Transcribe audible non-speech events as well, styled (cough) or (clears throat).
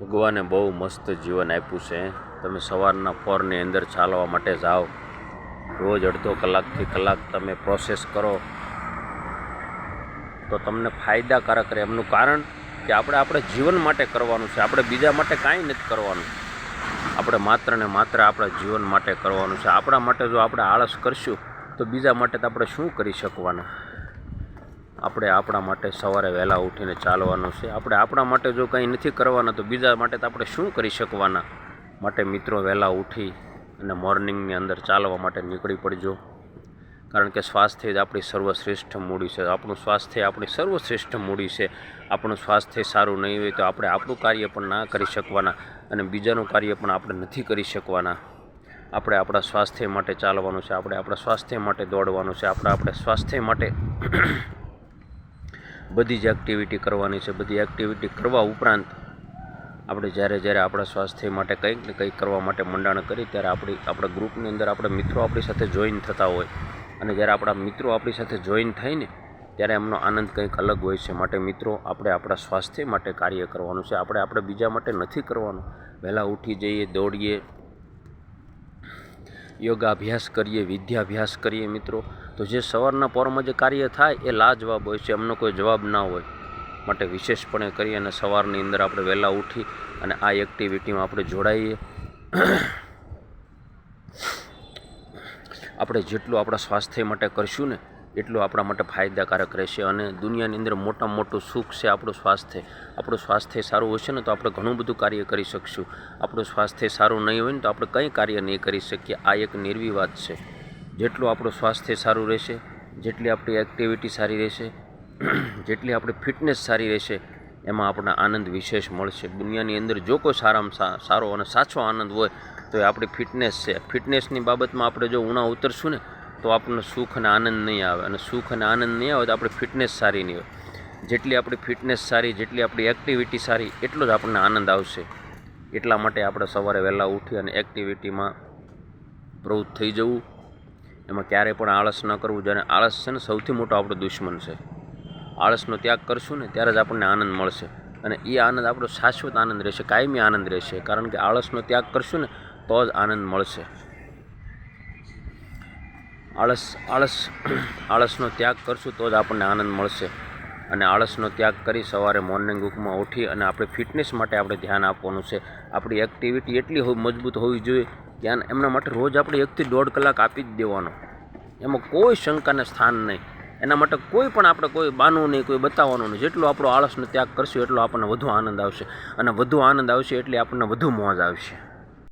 ભગવાને બહુ મસ્ત જીવન આપ્યું છે. તમે સવારના ફોરની અંદર ચાલવા માટે જાઓ. રોજ અડધો કલાકથી કલાક તમે પ્રોસેસ કરો. તો તમને ફાયદાકારક રહે. એમનું કારણ કે આપણે આપણે જીવન માટે કરવાનું છે. આપણે બીજા માટે કાંઈ નથી કરવાનું. આપણે માત્ર ને માત્ર આપણા જીવન માટે કરવાનું છે. આપણા માટે જો આપણે આળસ કરશું, તો બીજા માટે તો આપણે શું કરી શકવાના? આપણે આપણા માટે સવારે વહેલા ઉઠીને ચાલવાનું છે. આપણે આપણા માટે જો કંઈ નથી કરવાના, તો બીજા માટે તો આપણે શું કરી શકવાના? માટે મિત્રો વહેલા ઉઠી અને મોર્નિંગની અંદર ચાલવા માટે નીકળી પડજો. કારણ કે સ્વાસ્થ્ય જ આપણી સર્વશ્રેષ્ઠ મૂડી છે. આપણું સ્વાસ્થ્ય આપણી સર્વશ્રેષ્ઠ મૂડી છે. આપણું સ્વાસ્થ્ય સારું નહીં હોય તો આપણે આપણું કાર્ય પણ ના કરી શકવાના અને બીજાનું કાર્ય પણ આપણે નથી કરી શકવાના. આપણે આપણા સ્વાસ્થ્ય માટે ચાલવાનું છે. આપણે આપણા સ્વાસ્થ્ય માટે દોડવાનું છે. આપણે આપણે સ્વાસ્થ્ય માટે બધી જ એક્ટિવિટી કરવાની છે. બધી એક્ટિવિટી કરવા ઉપરાંત આપણે જ્યારે જ્યારે આપણા સ્વાસ્થ્ય માટે કંઈક ને કંઈક કરવા માટે મંડાણ કરી ત્યારે આપણી, આપણા ગ્રુપની અંદર આપણે મિત્રો આપણી સાથે જોઈન થતા હોય. અને જ્યારે આપણા મિત્રો આપણી સાથે જોઈન થઈને ત્યારે એમનો આનંદ કંઈક અલગ હોય છે. માટે મિત્રો આપણે આપણા સ્વાસ્થ્ય માટે કાર્ય કરવાનું છે. આપણે આપણે બીજા માટે નથી કરવાનું. વહેલા ઉઠી જઈએ, દોડીએ, યોગાભ્યાસ કરીએ, વિદ્યાભ્યાસ કરીએ મિત્રો. તો જે સવારના પોરમાં જે કાર્ય થાય એ લાજવાબ હોય છે, એમનો કોઈ જવાબ ના હોય. માટે વિશેષપણે કરી અને સવારની અંદર આપણે વહેલા ઉઠી અને આ એક્ટિવિટીમાં આપણે જોડાઈએ. આપણે જેટલું આપણા સ્વાસ્થ્ય માટે કરશું ને, એટલું આપણા માટે ફાયદાકારક રહેશે અને દુનિયાની અંદર મોટામાં મોટું સુખ છે આપણું સ્વાસ્થ્ય. આપણું સ્વાસ્થ્ય સારું હશે ને તો આપણે ઘણું બધું કાર્ય કરી શકશું. આપણું સ્વાસ્થ્ય સારું નહીં હોય ને તો આપણે કંઈ કાર્ય નહીં કરી શકીએ. આ એક નિર્વિવાદ છે. જેટલું આપણું સ્વાસ્થ્ય સારું રહેશે, જેટલી આપણી એક્ટિવિટી સારી રહેશે, (clears throat) જેટલી આપણી ફિટનેસ સારી રહેશે, એમાં આપણને આનંદ વિશેષ મળશે. દુનિયાની અંદર જો કોઈ સારામાં સારો અને સાચો આનંદ હોય, તો એ આપણી ફિટનેસ છે. ફિટનેસની બાબતમાં આપણે જો ઉણા ઉતરશું ને, તો આપણને સુખ અને આનંદ નહીં આવે. અને સુખ અને આનંદ નહીં આવે તો આપણી ફિટનેસ સારી નહીં હોય. જેટલી આપણી ફિટનેસ સારી, જેટલી આપણી એક્ટિવિટી સારી, એટલો જ આપણને આનંદ આવશે. એટલા માટે આપણે સવારે વહેલા ઉઠી અને એક્ટિવિટીમાં પ્રવૃત્ત થઈ જવું. એમાં ક્યારેય પણ આળસ ન કરવું જ્યારે આળસ છે ને સૌથી મોટો આપણો દુશ્મન છે. આળસનો ત્યાગ કરશું ને ત્યારે જ આપણને આનંદ મળશે. અને એ આનંદ આપણો શાશ્વત આનંદ રહેશે, કાયમી આનંદ રહેશે. કારણ કે આળસનો ત્યાગ કરશું ને તો જ આનંદ મળશે. આળસ આળસ, આળસનો ત્યાગ કરશું તો જ આપણને આનંદ મળશે. અને આળસનો ત્યાગ કરી સવારે મોર્નિંગ વોકમાં ઉઠી અને આપણે ફિટનેસ માટે આપણે ધ્યાન આપવાનું છે. આપણી એક્ટિવિટી એટલી મજબૂત હોવી જોઈએ આન- એમના માટે રોજ આપણે એકથી દોઢ કલાક આપી જ દેવાનો. એમાં કોઈ શંકાને સ્થાન નહીં. એના માટે કોઈ પણ આપણે કોઈ બાનું નહીં, કોઈ બતાવવાનું નહીં. જેટલો આપણો આળસનો ત્યાગ કરશું, એટલો આપણને વધુ આનંદ આવશે. અને વધુ આનંદ આવશે એટલે આપણને વધુ મોજ આવશે.